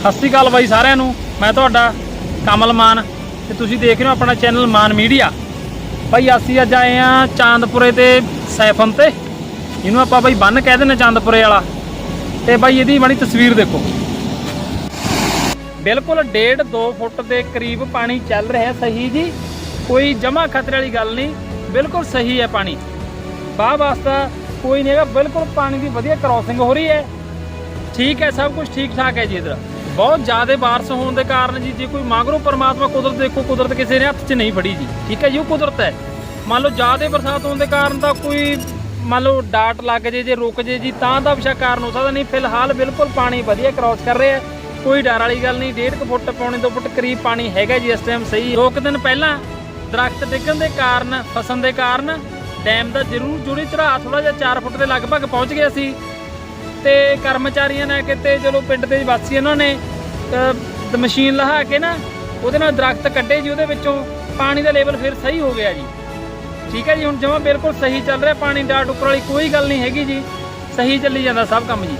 ਸਤਿ ਸ਼੍ਰੀ ਅਕਾਲ ਬਾਈ ਸਾਰਿਆਂ ਨੂੰ, ਮੈਂ ਤੁਹਾਡਾ ਕਮਲ ਮਾਨ ਤੇ ਤੁਸੀਂ ਦੇਖ ਰਹੇ ਹੋ ਆਪਣਾ ਚੈਨਲ ਮਾਨ ਮੀਡੀਆ। ਬਾਈ ਅਸੀਂ ਅੱਜ ਆਏ ਆ ਚਾਂਦਪੁਰੇ ਤੇ ਸੈਫਨ ਤੇ, ਇਹਨੂੰ ਆਪਾਂ ਬਾਈ ਬੰਨ ਕਹਿ ਦਿੰਦੇ ਚਾਂਦਪੁਰੇ ਵਾਲਾ। ਤੇ ਬਾਈ ਇਹਦੀ ਬਣੀ ਤਸਵੀਰ ਦੇਖੋ। ਬਿਲਕੁਲ 1.5 2 ਫੁੱਟ ਦੇ ਕਰੀਬ ਪਾਣੀ ਚੱਲ ਰਿਹਾ ਸਹੀ ਜੀ, ਕੋਈ ਜਮਾ ਖਤਰੇ ਵਾਲੀ ਗੱਲ ਨਹੀਂ, ਬਿਲਕੁਲ ਸਹੀ ਹੈ ਪਾਣੀ। ਬਾਹ ਵਾਸਤਾ ਕੋਈ ਨਹੀਂ ਹੈਗਾ, ਬਿਲਕੁਲ ਪਾਣੀ ਦੀ ਵਧੀਆ ਕ੍ਰਾਸਿੰਗ ਹੋ ਰਹੀ ਹੈ। ਠੀਕ ਹੈ, ਸਭ ਕੁਝ ਠੀਕ ਠਾਕ ਹੈ ਜੀ ਇਧਰ। ਬਹੁਤ ਜ਼ਿਆਦਾ ਬਾਰਿਸ਼ ਹੋਣ ਦੇ ਕਾਰਨ ਜੀ, ਜੇ ਕੋਈ ਮਾਗਰੋ ਪਰਮਾਤਮਾ ਕੁਦਰਤ ਦੇਖੋ, ਕੁਦਰਤ ਕਿਸੇ ਨੇ ਹੱਥ 'ਚ ਨਹੀਂ ਫੜੀ ਜੀ। ਠੀਕ ਹੈ ਜੀ, ਉਹ ਕੁਦਰਤ ਹੈ। ਮੰਨ ਲਓ ਜ਼ਿਆਦਾ ਬਰਸਾਤ ਹੋਣ ਦੇ ਕਾਰਨ ਤਾਂ ਕੋਈ, ਮੰਨ ਲਓ ਡਾਟ ਲੱਗ ਜੇ ਜੇ ਰੁਕ ਜੇ ਜੀ, ਤਾਂ ਦਾ ਵਿਸ਼ਾ ਕਾਰਨ ਹੋ ਸਕਦਾ। ਨਹੀਂ, ਫਿਲਹਾਲ ਬਿਲਕੁਲ ਪਾਣੀ ਵਧੀਆ ਕ੍ਰਾਸ ਕਰ ਰਿਹਾ ਕੋਈ ਡਰ ਵਾਲੀ ਗੱਲ ਨਹੀਂ 1.5 ਫੁੱਟ, ਪੌਣੇ 2 ਫੁੱਟ ਕਰੀਬ ਪਾਣੀ ਹੈਗਾ ਜੀ ਇਸ ਟਾਈਮ ਸਹੀ। ਦੋ ਕੁ ਦਿਨ ਪਹਿਲਾਂ ਦਰਖਤ ਡਿੱਗਣ ਦੇ ਕਾਰਨ, ਫਸਣ ਦੇ ਕਾਰਨ ਡੈਮ ਦਾ ਜ਼ਰੂਰ ਜੁੜੀ ਚੜਾ ਥੋੜਾ ਜਿਹਾ 4 ਫੁੱਟ ਦੇ ਲਗਭਗ ਪਹੁੰਚ ਗਿਆ ਸੀ। ਤੇ ਕਰਮਚਾਰੀਆਂ ਨੇ ਕਿਤੇ ਚਲੋ ਪਿੰਡ ਦੇ ਵਾਸੀ ਇਹਨਾਂ ਨੇ ਮਸ਼ੀਨ ਲਹਾ ਕੇ ਨਾ, ਉਹਦੇ ਨਾਲ ਦਰਖਤ ਕੱਢੇ ਜੀ, ਉਹਦੇ ਵਿੱਚੋਂ ਪਾਣੀ ਦਾ ਲੈਵਲ ਫਿਰ ਸਹੀ ਹੋ ਗਿਆ ਜੀ। ਠੀਕ ਹੈ ਜੀ, ਹੁਣ ਜਮਾਂ ਬਿਲਕੁਲ ਸਹੀ ਚੱਲ ਰਿਹਾ, ਪਾਣੀ ਦਾ ਉੱਪਰ ਵਾਲੀ ਕੋਈ ਗੱਲ ਨਹੀਂ ਹੈਗੀ ਜੀ। ਸਹੀ ਚੱਲੀ ਜਾਂਦਾ ਸਭ ਕੰਮ ਜੀ।